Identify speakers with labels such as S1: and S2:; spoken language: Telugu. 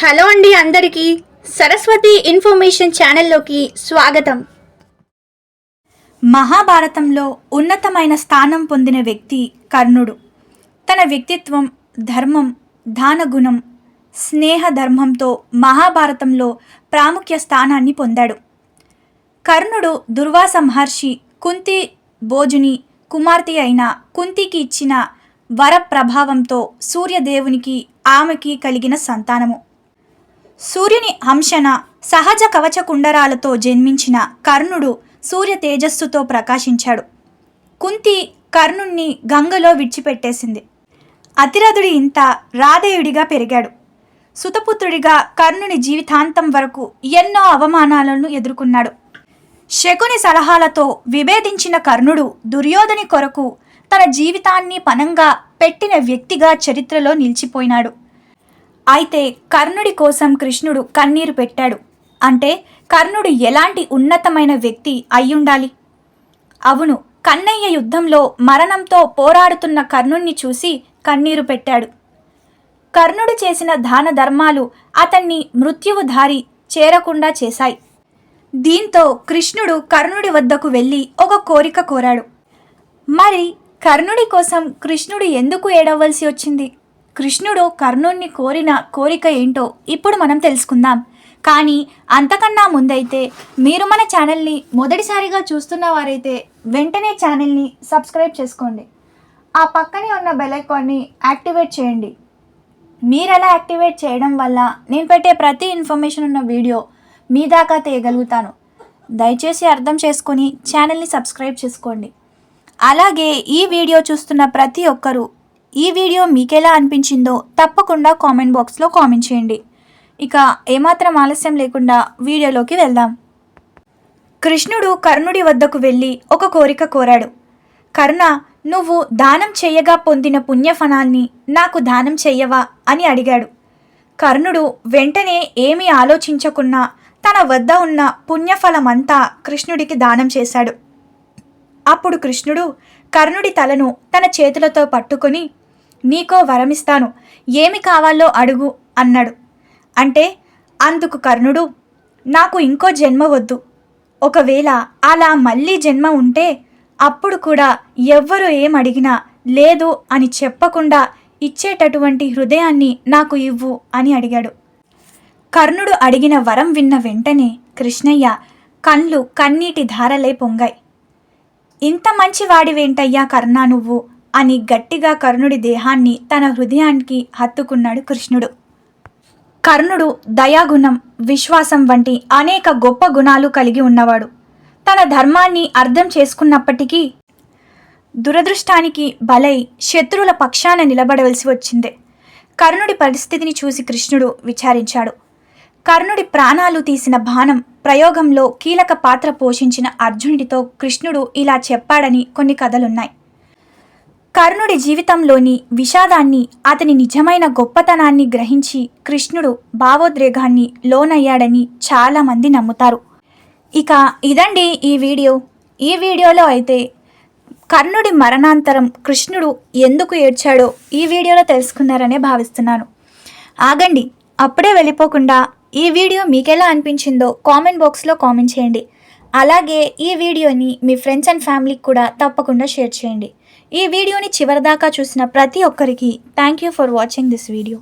S1: హలో అండి అందరికీ సరస్వతి ఇన్ఫర్మేషన్ ఛానల్లోకి స్వాగతం.
S2: మహాభారతంలో ఉన్నతమైన స్థానం పొందిన వ్యక్తి కర్ణుడు. తన వ్యక్తిత్వం ధర్మం దానగుణం స్నేహ ధర్మంతో మహాభారతంలో ప్రాముఖ్య స్థానాన్ని పొందాడు. కర్ణుడు దుర్వాస మహర్షి కుంతి భోజుని కుమార్తె అయిన కుంతికి ఇచ్చిన వర ప్రభావంతో సూర్యదేవునికి ఆమెకి కలిగిన సంతానము. సూర్యుని అంశన సహజ కవచ కుండరాలతో జన్మించిన కర్ణుడు సూర్య తేజస్సుతో ప్రకాశించాడు. కుంతి కర్ణుణ్ణి గంగలో విడిచిపెట్టేసింది. అతిరథుడి ఇంత రాధేయుడిగా పెరిగాడు. సుతపుత్రుడిగా కర్ణుని జీవితాంతం వరకు ఎన్నో అవమానాలను ఎదుర్కొన్నాడు. శకుని సలహాలతో విభేదించిన కర్ణుడు దుర్యోధని కొరకు తన జీవితాన్ని పనంగా పెట్టిన వ్యక్తిగా చరిత్రలో నిలిచిపోయినాడు. అయితే కర్ణుడి కోసం కృష్ణుడు కన్నీరు పెట్టాడు. అంటే కర్ణుడు ఎలాంటి ఉన్నతమైన వ్యక్తి అయ్యుండాలి? అవును కన్నయ్య యుద్ధంలో మరణంతో పోరాడుతున్న కర్ణుణ్ణి చూసి కన్నీరు పెట్టాడు. కర్ణుడు చేసిన దాన ధర్మాలు అతన్ని మృత్యువు దారి చేరకుండా చేశాయి. దీంతో కృష్ణుడు కర్ణుడి వద్దకు వెళ్ళి ఒక కోరిక కోరాడు. మరి కర్ణుడి కోసం కృష్ణుడు ఎందుకు ఏడవలసి వచ్చింది? కృష్ణుడు కర్ణుణ్ణి కోరిన కోరిక ఏంటో ఇప్పుడు మనం తెలుసుకుందాం. కానీ అంతకన్నా ముందైతే మీరు మన ఛానల్ని మొదటిసారిగా చూస్తున్న వారైతే వెంటనే ఛానల్ని సబ్స్క్రైబ్ చేసుకోండి. ఆ పక్కనే ఉన్న బెల్ ఐకాన్ని యాక్టివేట్ చేయండి. మీరు అలా యాక్టివేట్ చేయడం వల్ల నేను పెట్టే ప్రతి ఇన్ఫర్మేషన్ ఉన్న వీడియో మీ దాకా తీయగలుగుతాను దయచేసి అర్థం చేసుకొని ఛానల్ని సబ్స్క్రైబ్ చేసుకోండి. అలాగే ఈ వీడియో చూస్తున్న ప్రతి ఒక్కరూ ఈ వీడియో మీకెలా అనిపించిందో తప్పకుండా కామెంట్ బాక్స్లో కామెంట్ చేయండి. ఇక ఏమాత్రం ఆలస్యం లేకుండా వీడియోలోకి వెళ్దాం. కృష్ణుడు కర్ణుడి వద్దకు వెళ్ళి ఒక కోరిక కోరాడు. కర్ణ నువ్వు దానం చెయ్యగా పొందిన పుణ్యఫలాన్ని నాకు దానం చెయ్యవా? అని అడిగాడు. కర్ణుడు వెంటనే ఏమీ ఆలోచించకున్నా తన వద్ద ఉన్న పుణ్యఫలమంతా కృష్ణుడికి దానం చేశాడు. అప్పుడు కృష్ణుడు కర్ణుడి తలను తన చేతులతో పట్టుకొని నీకో వరమిస్తాను. ఏమి కావాలో అడుగు అన్నాడు. అంటే అందుకు కర్ణుడు నాకు ఇంకో జన్మ వద్దు. ఒకవేళ అలా మళ్ళీ జన్మ ఉంటే అప్పుడు కూడా ఎవ్వరు ఏం అడిగినా లేదు అని చెప్పకుండా ఇచ్చేటటువంటి హృదయాన్ని నాకు ఇవ్వు అని అడిగాడు. కర్ణుడు అడిగిన వరం విన్న వెంటనే కృష్ణయ్య కళ్ళు కన్నీటి ధారలై పొంగాయి. ఇంత మంచి వాడివేంటయ్యా కర్ణ నువ్వు? అని గట్టిగా కర్ణుడి దేహాన్ని తన హృదయానికి హత్తుకున్నాడు కృష్ణుడు. కర్ణుడు దయాగుణం విశ్వాసం వంటి అనేక గొప్ప గుణాలు కలిగి ఉన్నవాడు. తన ధర్మాన్ని అర్థం చేసుకున్నప్పటికీ దురదృష్టానికి బలై శత్రువుల పక్షాన నిలబడవలసి వచ్చింది. కర్ణుడి పరిస్థితిని చూసి కృష్ణుడు విచారించాడు. కర్ణుడి ప్రాణాలు తీసిన బాణం ప్రయోగంలో కీలక పాత్ర పోషించిన అర్జునుడితో కృష్ణుడు ఇలా చెప్పాడని కొన్ని కథలున్నాయి. కర్ణుడి జీవితంలోని విషాదాన్ని అతని నిజమైన గొప్పతనాన్ని గ్రహించి కృష్ణుడు భావోద్రేగాన్ని లోనయ్యాడని చాలామంది నమ్ముతారు. ఇక ఇదండి ఈ వీడియో. ఈ వీడియోలో అయితే కర్ణుడి మరణాంతరం కృష్ణుడు ఎందుకు ఏడ్చాడో ఈ వీడియోలో తెలుసుకున్నారనే భావిస్తున్నాను. ఆగండి అప్పుడే వెళ్ళిపోకుండా ఈ వీడియో మీకెలా అనిపించిందో కామెంట్ బాక్స్లో కామెంట్ చేయండి. అలాగే ఈ వీడియోని మీ ఫ్రెండ్స్ అండ్ ఫ్యామిలీకి కూడా తప్పకుండా షేర్ చేయండి. ఈ వీడియోని చివరిదాకా చూసిన ప్రతి ఒక్కరికి thank you for watching this video